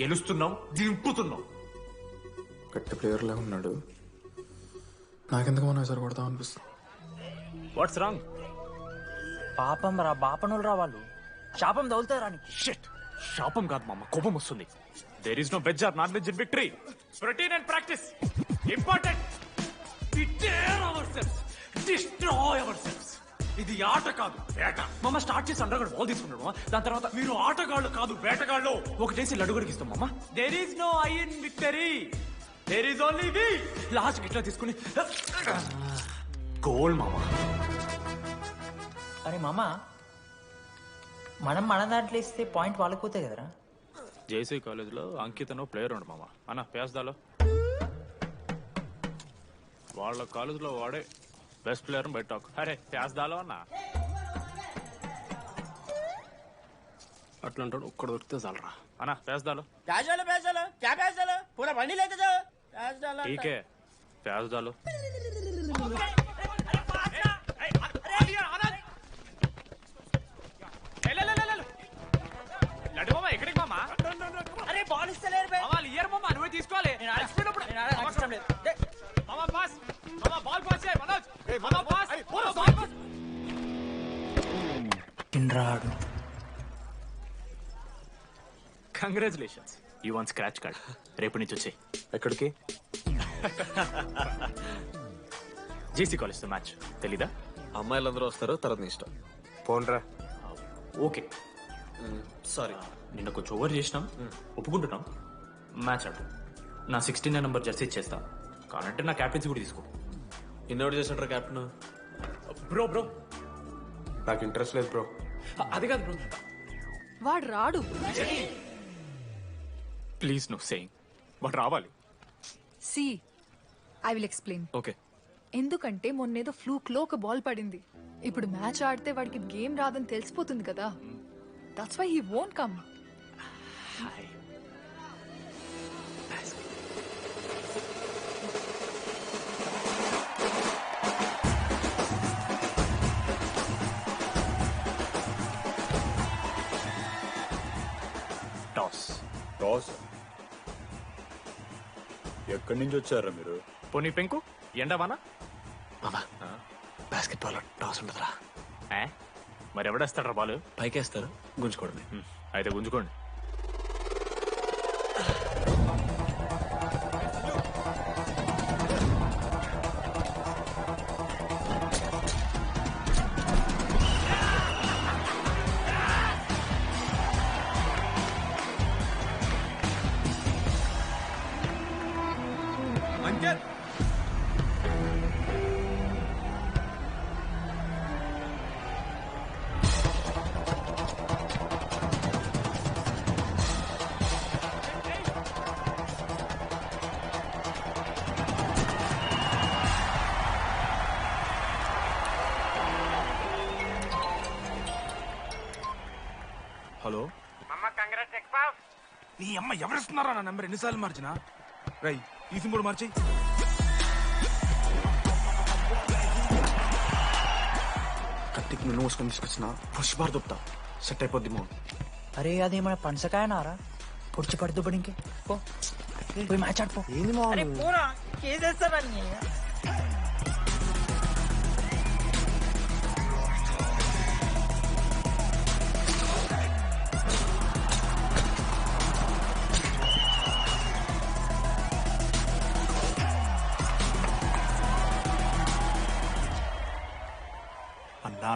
గెలుస్తున్నాం దింపుతున్నాం. గట్టి ప్లేయర్లా ఉన్నాడు. నాకెందుకు మనం ఈసారి కొడతాం అనిపిస్తుంది. వాట్స్ రాంగ్ పాపం రా బాపనులు రా వాళ్ళు. శాపం తగులుతారా షిట్ శాపం కాదు మామ కోపం వస్తుంది. There is no veg or non veg in victory routine and practice important our cells destroy our cells ఇది ఆట కాదు వేట. మమ్మ స్టార్ట్ చేసి అండర్ బాల్ తీసుకున్నాడు. దాని తర్వాత మీరు ఆటగాళ్ళు కాదు వేటగాళ్ళు. ఒకటేసి లడుగుడికి ఇస్తాం మామ. There is no I in victory there is only we last ఇట్లా తీసుకుని. గోల్ మామ. అరే మామ మనం మన దాంట్లో ఇస్తే పాయింట్ వాళ్ళకి పోతాయి కదరా? జేసీ కాలేజ్లో అంకితనో ప్లేయర్ ఉండు మామ. అన్న పేస్దాలో వాళ్ళ కాలేజ్లో వాడే బెస్ట్ ప్లేయర్ బయట అరే చేస్తాలో అన్నా అట్లాంటాడు ఒక్కడ దొరికితే చాలరా అన్నా చేస్తాలో ప్యాజాలు ప్యాజాలు క్యా ప్యాజాలు పూరా బండి లేదు ప్యాజాలు ఠీకే ప్యాజాలు తీసుకోవాలి congratulations you won scratch card రేపు నుంచి వచ్చాయి. ఎక్కడికి? జేసీ కాలేజ్తో మ్యాచ్ తెలీదా? అమ్మాయిలందరూ వస్తారు తర్వాత నీ ఇష్టం. పోన్రా. ఓకే. సారీ నిన్న కొంచెం ఓవర్ చేసినాం. ఒప్పుకుంటున్నాం. మ్యాచ్ ఆడు నా సిక్స్టీన్ నెంబర్ జెర్సీ ఇచ్చేస్తా. కానంటే నా క్యాప్టెన్సీ కూడా తీసుకో. ఇన్నోటి చేసినట్రా కెప్టెన్ బ్రో బ్రో నాకు ఇంట్రెస్ట్ లేదు బ్రో అది కాదు బ్రో వాడు రాడు. ప్లీజ్ నో సేయింగ్ బట్ రావాలి. See I will explain okay ఎందుకంటే మొన్నేదో ఫ్లూక్లో ఒక బాల్ పడింది. ఇప్పుడు మ్యాచ్ ఆడితే వాడికి గేమ్ రాదని తెలిసిపోతుంది కదా. That's why he won't come toss ఎక్కడి నుంచి వచ్చారా మీరు? పోనీ పెంకు ఎండవానా మామా బాస్కెట్బాల్ టాస్ ఉండదురా. ఏ? మరి ఎవడేస్తాడ్రా బాలు? పైకేస్తారు గుంజుకోవడమే. హ్మ్, అయితే గుంజుకోండి. ఎవరిస్తున్నారా నా నెంబర్ ఎన్నిసార్లు మార్చినా? రై ఈ సింబుడు మార్చి కత్తికి నువ్వు మూసుకొని తీసుకొచ్చిన పుష్ బార్ దొప్తా సెట్ అయిపోద్ది మో అరే అదేమైనా పనసకాయ నారా పొడిచి పడుతూ పడి ఇంకే పో. పోయి మ్యాచ్ ఆడిపో ఏంది మా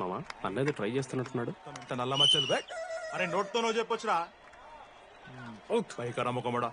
మామా అన్నది ట్రై చేస్తున్నట్టున్నాడు. నల్ల మచ్చలు అరే నోట్తోనో చెప్పొచ్చురా. పైకరా ముఖమడా.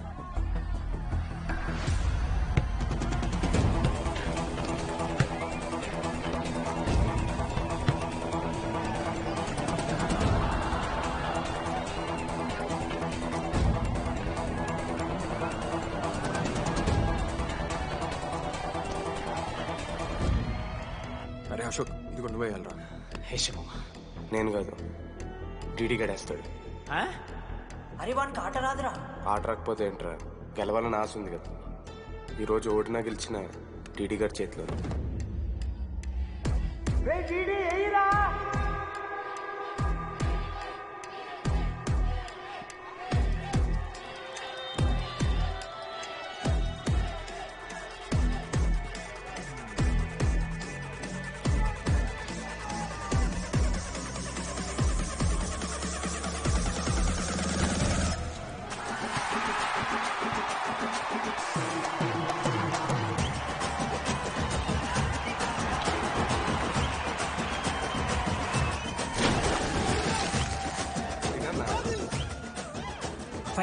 అశోక్ ఇది నువ్వే వెళ్ళరా. హేషమో నేను కాదు డీడీ గడేస్తాడు. అరే వానికి ఆట రాదురా. ఆట రాకపోతే ఏంట్రా? గెలవాలని ఆశ ఉంది కదా. ఈరోజు ఓడినా గెలిచిన డీడీ గారి చేతిలో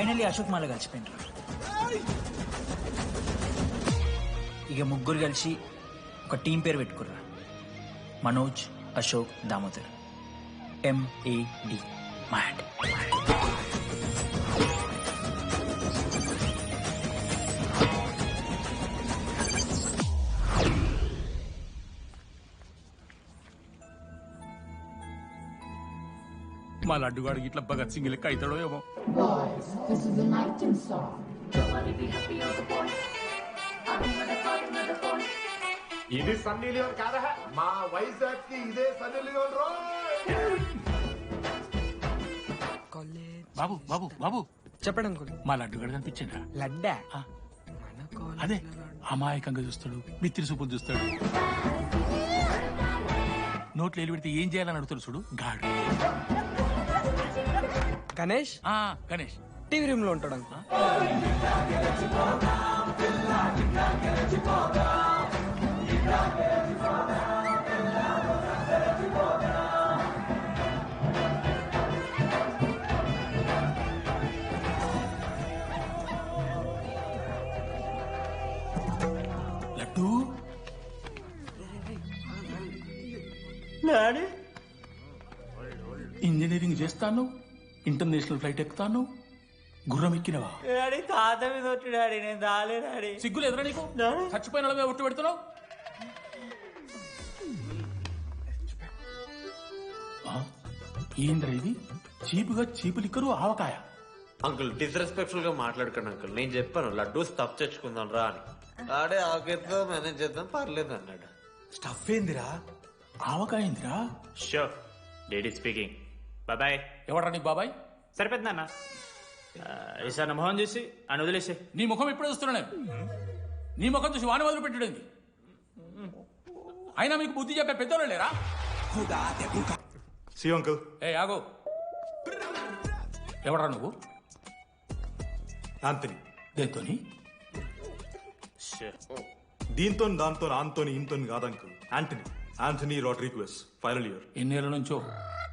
ఫైనల్లీ అశోక్ మాల కలిసిపోయినరా. ఇక ముగ్గురు కలిసి ఒక టీం పేరు పెట్టుకుర్రా. మనోజ్ అశోక్ దామోదర్. ఎంఏడి మ్యాడ్ మా లడ్డుగాడు ఇట్లా భగత్ సింగ్ లెక్క అవుతాడో ఏమో. ఇది సన్నీ లియోన్ కాదా మా వైజాగ్కి ఇదే సన్నీ లియోన్ రో బాబు బాబు బాబు. చెప్పడం అంకుల్ మా లడ్డుగాడు కనిపించిందా లడ్డా? అదే అమాయకంగా చూస్తాడు మిత్రి చూపులు చూస్తాడు. నోట్లు ఎలి పెడితే ఏం చేయాలని అడుగుతాడు చూడు? గాడు. గణేష్? ఆ, గణేష్. టీవీ రూమ్లో ఉంటాడు అంకుల్. లడ్డు? ఇంజనీరింగ్ చేస్తాను. ఇంటర్నేషనల్ ఫ్లైట్ ఎక్కుతాను? గుర్రం ఎక్కినవా? డాడీ తాత మీద వచ్చి డాడీ నేను దాలే డాడీ. సిగ్గులు ఎదురా నీకు? చచ్చిపోయిన మీద ఒట్టు పెడుతున్నావు? ఏంద్రా ఇది? చీపుగా చీపు లిక్కరు ఆవకాయ. అంకుల్ డిస్రెస్పెక్ట్ఫుల్గా మాట్లాడకండి అంకుల్. నేను చెప్పాను లడ్డూ స్టఫ్ తెచ్చుకుందాం రా అని. ఆడే ఆకేద్దాం మేనేజ్ చేద్దాం పర్లేదు అన్నాడు. స్టఫ్ ఏందిరా? ఆవకాయ ఏందిరా? షో లేడీ స్పీకింగ్ బాబాయ్ ఎవడ్రా నీకు బాబాయ్? సరిపోతుంది అన్న ఈసారి మొహం చేసి అని వదిలేసే నీ ముఖం ఎప్పుడు చూస్తున్నా నేను నీ ముఖం చూసి వాన వదిలి పెట్టడండి అయినా మీకు బుద్ధి చెప్పే పెద్దోళ్ళు లేరా? సి అంకుల్ ఏ ఆగో. ఎవడ్రా నువ్వు? ఆంతని దేంతోని దీంతో దాంతో ఆంతోని ఇంతో కాదు uncle Antony Antony Rodrigues final year ఎన్నేళ్ళ నుంచో?